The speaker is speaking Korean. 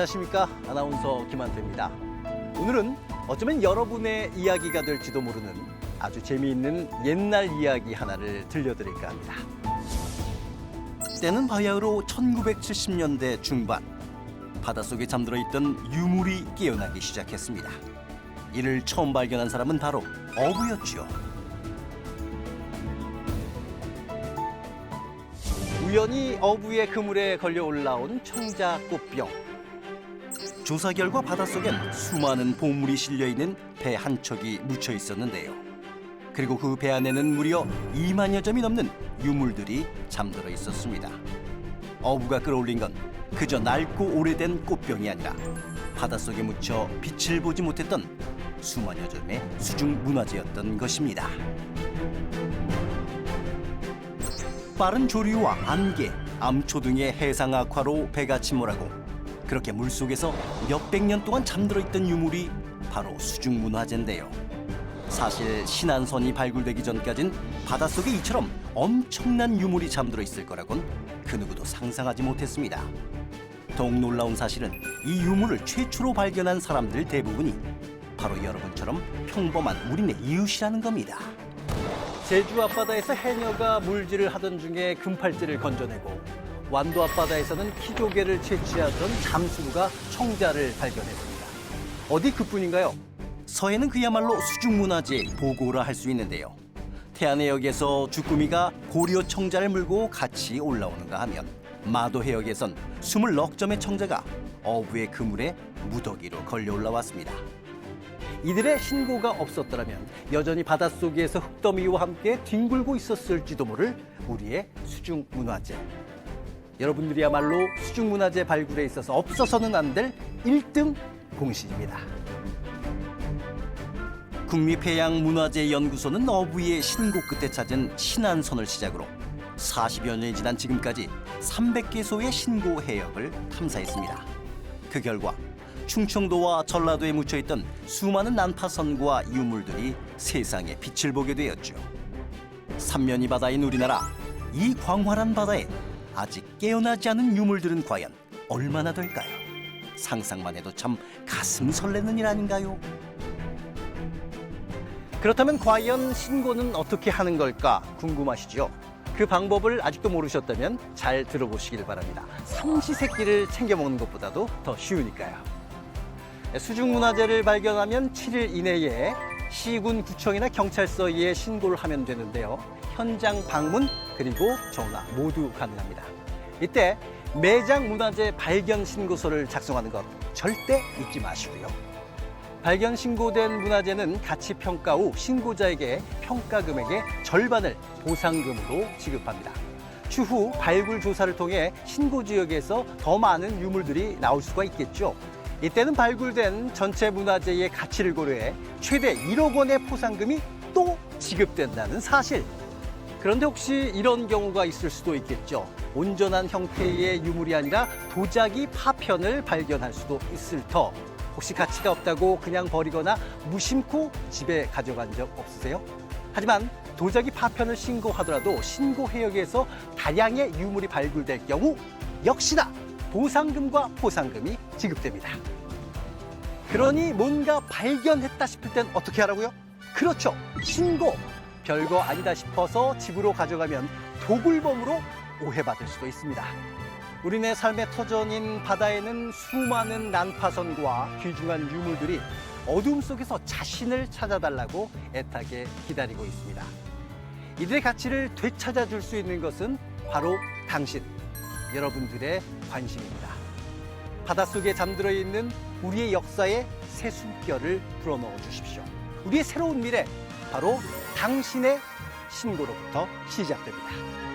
안녕하십니까 아나운서 김한태입니다. 오늘은 어쩌면 여러분의 이야기가 될지도 모르는 아주 재미있는 옛날 이야기 하나를 들려드릴까 합니다. 때는 바야흐로 1970년대 중반 바닷속에 잠들어 있던 유물이 깨어나기 시작했습니다. 이를 처음 발견한 사람은 바로 어부였죠. 우연히 어부의 그물에 걸려 올라온 청자꽃병. 조사 결과 바닷속엔 수많은 보물이 실려 있는 배 한 척이 묻혀 있었는데요. 그리고 그 배 안에는 무려 2만여 점이 넘는 유물들이 잠들어 있었습니다. 어부가 끌어올린 건 그저 낡고 오래된 꽃병이 아니라 바닷속에 묻혀 빛을 보지 못했던 수만여 점의 수중 문화재였던 것입니다. 빠른 조류와 안개, 암초 등의 해상 악화로 배가 침몰하고 그렇게 물속에서 몇백 년 동안 잠들어 있던 유물이 바로 수중 문화재인데요. 사실 신안선이 발굴되기 전까진 바닷속에 이처럼 엄청난 유물이 잠들어 있을 거라곤 그 누구도 상상하지 못했습니다. 더욱 놀라운 사실은 이 유물을 최초로 발견한 사람들 대부분이 바로 여러분처럼 평범한 우리네 이웃이라는 겁니다. 제주 앞바다에서 해녀가 물질을 하던 중에 금팔찌를 건져내고 완도 앞바다에서는 키조개를 채취하던 잠수부가 청자를 발견했습니다. 어디 그뿐인가요? 서해는 그야말로 수중문화재 보고라 할 수 있는데요. 태안해역에서 주꾸미가 고려 청자를 물고 같이 올라오는가 하면 마도 해역에선 스물넉 점의 청자가 어부의 그물에 무더기로 걸려 올라왔습니다. 이들의 신고가 없었더라면 여전히 바닷속에서 흙더미와 함께 뒹굴고 있었을지도 모를 우리의 수중 문화재. 여러분들이야말로 수중 문화재 발굴에 있어서 없어서는 안 될 일등 공신입니다. 국립해양문화재연구소는 어부의 신고 끝에 찾은 신안선을 시작으로 40여 년이 지난 지금까지 300개소의 신고 해역을 탐사했습니다. 그 결과 충청도와 전라도에 묻혀 있던 수많은 난파선과 유물들이 세상에 빛을 보게 되었죠. 삼면이 바다인 우리나라 이 광활한 바다에 아직 깨어나지 않은 유물들은 과연 얼마나 될까요? 상상만 해도 참 가슴 설레는 일 아닌가요? 그렇다면 과연 신고는 어떻게 하는 걸까 궁금하시죠? 그 방법을 아직도 모르셨다면 잘 들어보시길 바랍니다. 삼시세끼를 챙겨 먹는 것보다도 더 쉬우니까요. 수중문화재를 발견하면 7일 이내에 시군 구청이나 경찰서에 신고를 하면 되는데요. 현장 방문 그리고 전화 모두 가능합니다. 이때 매장 문화재 발견 신고서를 작성하는 것 절대 잊지 마시고요. 발견 신고된 문화재는 가치 평가 후 신고자에게 평가 금액의 절반을 보상금으로 지급합니다. 추후 발굴 조사를 통해 신고 지역에서 더 많은 유물들이 나올 수가 있겠죠. 이때는 발굴된 전체 문화재의 가치를 고려해 최대 1억 원의 포상금이 또 지급된다는 사실. 그런데 혹시 이런 경우가 있을 수도 있겠죠. 온전한 형태의 유물이 아니라 도자기 파편을 발견할 수도 있을 터. 혹시 가치가 없다고 그냥 버리거나 무심코 집에 가져간 적 없으세요? 하지만 도자기 파편을 신고하더라도 신고 해역에서 다량의 유물이 발굴될 경우 역시나 보상금과 포상금이 지급됩니다. 그러니 뭔가 발견했다 싶을 땐 어떻게 하라고요? 그렇죠. 신고. 별거 아니다 싶어서 집으로 가져가면 도굴범으로 오해받을 수도 있습니다. 우리네 삶의 터전인 바다에는 수많은 난파선과 귀중한 유물들이 어둠 속에서 자신을 찾아달라고 애타게 기다리고 있습니다. 이들의 가치를 되찾아 줄 수 있는 것은 바로 당신, 여러분들의 관심입니다. 바닷속에 잠들어 있는 우리의 역사에 새 숨결을 불어넣어 주십시오. 우리의 새로운 미래, 바로 당신의 신고로부터 시작됩니다.